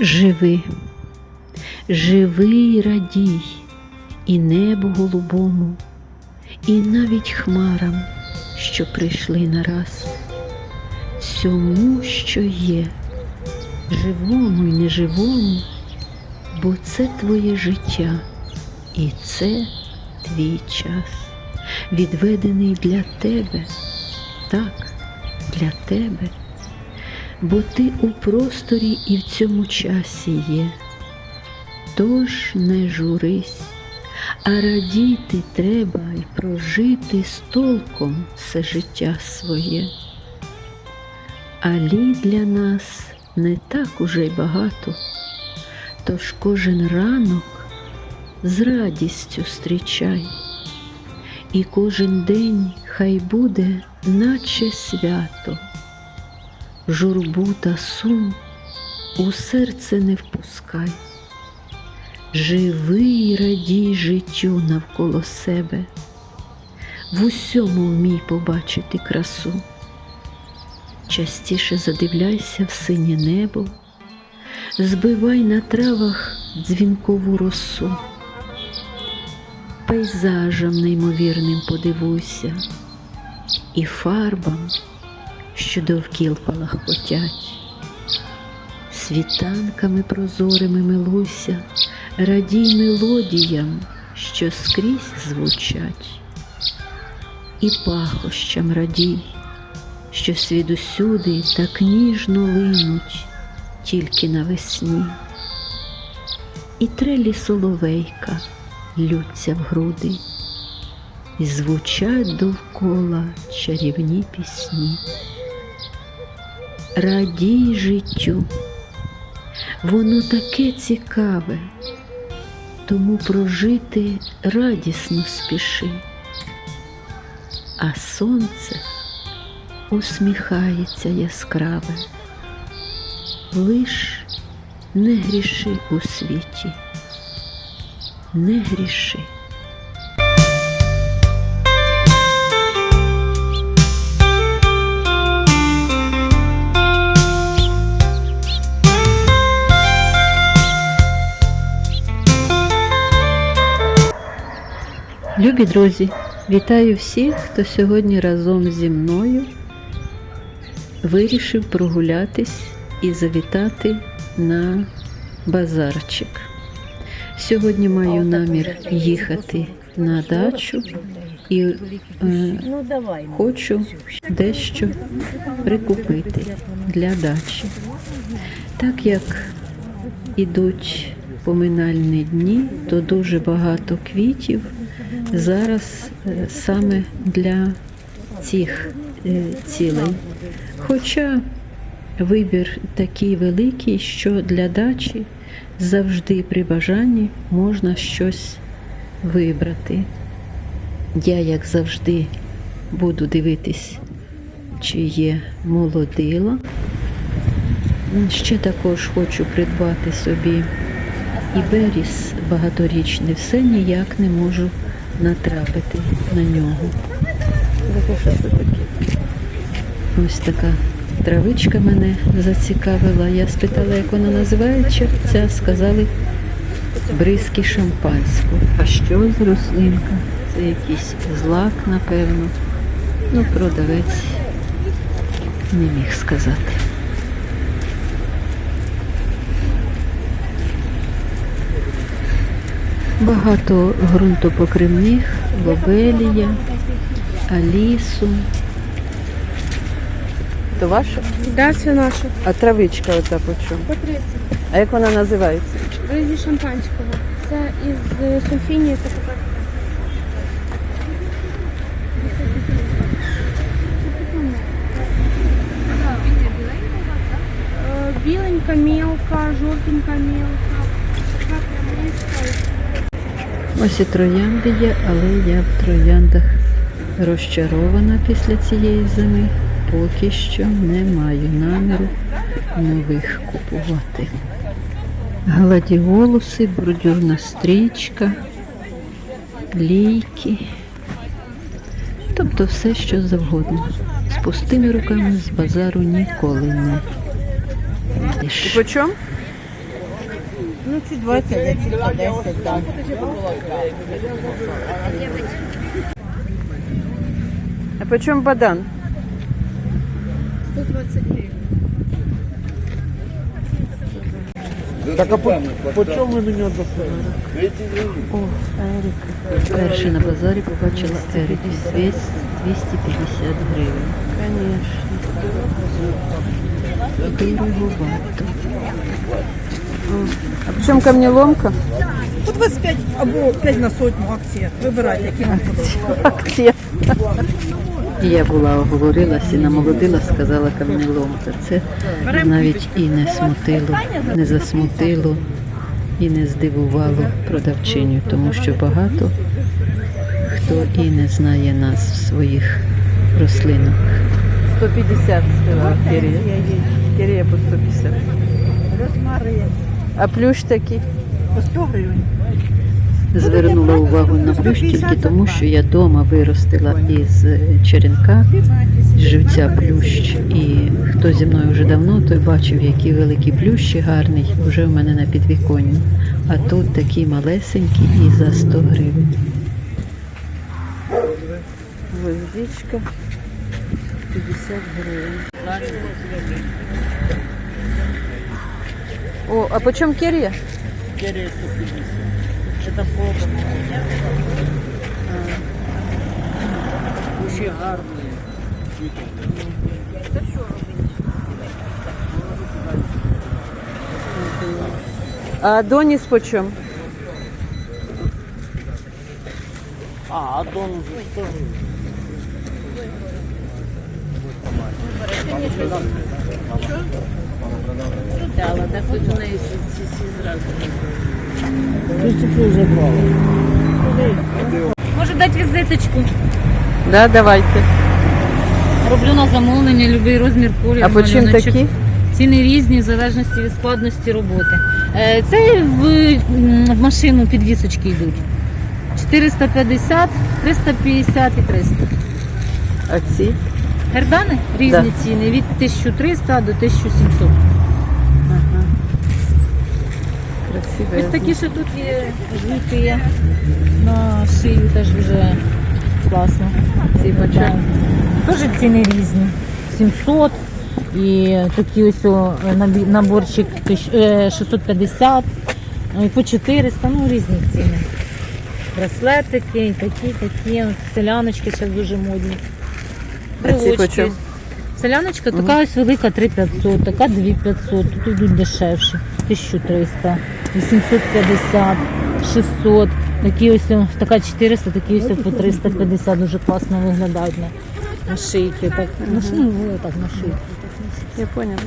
Живи, живи й радій, і небу голубому, і навіть хмарам, що прийшли нараз, всьому, що є, живому й неживому, бо це твоє життя, і це твій час, відведений для тебе, так, для тебе бо ти у просторі і в цьому часі є. Тож не журись, а радіти треба й прожити з толком все життя своє. А літ для нас не так уже й багато, тож кожен ранок з радістю зустрічай, і кожен день хай буде, наче свято журбу та сум у серце не впускай. Живи радій життю навколо себе, в усьому вмій побачити красу. Частіше задивляйся в синє небо, збивай на травах дзвінкову росу, пейзажам неймовірним подивуйся і фарбам що довкіл палахкотять. Світанками прозорими милуйся, радій мелодіям, що скрізь звучать, і пахощам радій, що свідусюди так ніжно линуть тільки навесні, і трелі соловейка лються в груди, і звучать довкола чарівні пісні радій життю. Воно таке цікаве, тому прожити радісно спіши, а сонце усміхається яскраве, лиш не гріши у світі, не гріши. Любі друзі, вітаю всіх, хто сьогодні разом зі мною вирішив прогулятись і завітати на базарчик. Сьогодні маю намір їхати на дачу і е, хочу дещо прикупити для дачі. Так як ідуть поминальні дні, то дуже багато квітів зараз е, саме для цих е, цілей. Хоча вибір такий великий, що для дачі завжди при бажанні можна щось вибрати. Я, як завжди, буду дивитись, чи є молодила. Ще також хочу придбати собі і беріс багаторічний. Все ніяк не можу натрапити на нього. Ось така травичка мене зацікавила. Я спитала, як вона називається. Ця сказали бризки шампанського. А що з рослинка? Це якийсь злак, напевно. Ну, продавець не міг сказати. Багато ґрунтопокривних, лобелія, алісу. То ваша? Да, це наше. А травичка ота по чому? По 30. А як вона називається? Бризі шампанського. Це із сульфінії, це така. Е, Біленька, мелка, жовтенька, мелка. Така прямиста. Ось і троянди є, але я в трояндах розчарована після цієї зими. Поки що не маю наміру нових купувати. Гладіолуси, бордюрна стрічка, лійки. Тобто все, що завгодно. З пустими руками з базару ніколи не йдеш. По чому? Ну, ці 20, а ці по 10, так. А по чому бадан? 120 гривень. Так а по, по чому ви мені доставили? О, Ерік. Перше на базарі побачила Ерік. 200 250 гривень. Звісно. Дороговато. О, А по чому камнеломка? По 25 або 5 на сотню акція. Вибирайте, які вам подобаються. Акція. Я була оговорилась і намолодила, сказала камнеломка. Це навіть і не смутило, не засмутило і не здивувало продавчиню, тому що багато хто і не знає нас в своїх рослинах. 150 сказала Кирія. Кирія по 150. Розмари А плющ такий? по 100 гривень. Звернула увагу на плющ тільки тому, що я вдома виростила із черенка з живця плющ. І хто зі мною вже давно, той бачив, які великі плющі гарний вже в мене на підвіконні. А тут такі малесенькі і за 100 гривень. Гвоздичка 50 гривень. О, а по чому керія? Це повно. Дуже гарний. А Доніс по чому? А, а дом вже 100 гривень. Але так хоч у неї всі, всі, всі зразу. Ти вже брала. Можу дати візиточку. Да, давайте. Роблю на замовлення, любий розмір колір. А по чим малюночок. такі? Ціни різні в залежності від складності роботи. Е, Це в, м, в машину підвісочки йдуть. 450, 350 і 300. А ці? Гердани різні Да. ціни від 1300 до 1700. Красиві. Ось такі ще тут є жгути на шию теж вже класно. Ці чому? Теж ціни різні. 700 і такі ось о, наборчик е, 650, і по 400, ну різні ціни. Браслетики, і такі, такі. Селяночки зараз дуже модні. А Брелочки. Чому? Селяночка така ось велика 3500, така 2500, тут йдуть дешевші, 1300, 850, 600, такі ось, така 400, такі ось по 350, дуже класно виглядають на, на шийки. Так, на, ш- ну, так, на шийки. Я поняла.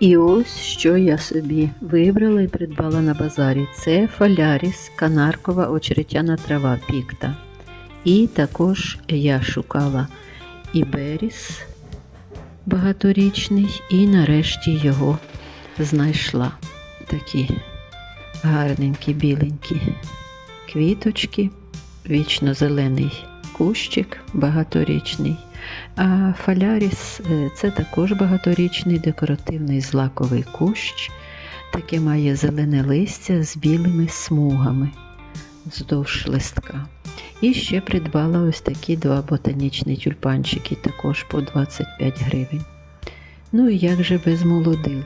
І ось що я собі вибрала і придбала на базарі. Це фоляріс, канаркова очеретяна трава пікта. І також я шукала іберіс багаторічний, і нарешті його знайшла. Такі гарненькі, біленькі квіточки, вічно зелений кущик багаторічний. А фаляріс е, це також багаторічний декоративний злаковий кущ. Таке має зелене листя з білими смугами вздовж листка. І ще придбала ось такі два ботанічні тюльпанчики, також по 25 гривень. Ну і як же без молодил?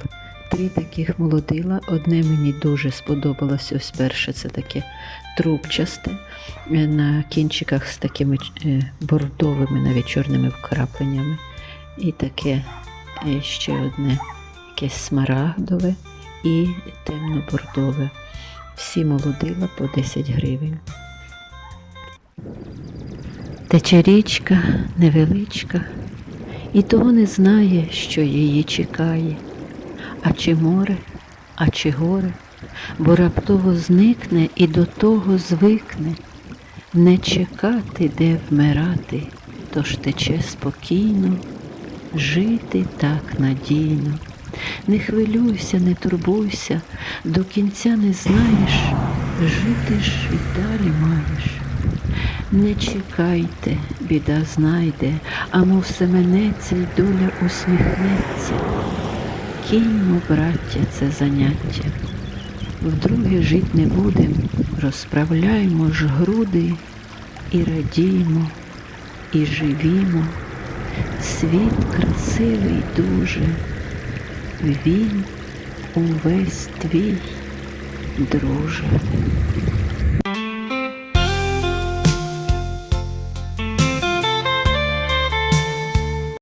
Три таких молодила. Одне мені дуже сподобалось. Ось перше це таке трубчасте е, на кінчиках з такими е, бордовими, навіть чорними вкрапленнями. І таке е, ще одне якесь смарагдове і темно-бордове. Всі молодила по 10 гривень. Тече річка невеличка, і того не знає, що її чекає. А чи море, а чи горе, бо раптово зникне і до того звикне, не чекати, де вмирати, тож тече спокійно, жити так надійно. Не хвилюйся, не турбуйся, до кінця не знаєш, жити ж і далі маєш. Не чекайте, біда знайде, а мов семенеться й доля усміхнеться. Киньмо, браття, це заняття. Вдруге жить не будем, розправляймо ж груди і радіймо, і живімо. Світ красивий дуже, він увесь твій, друже.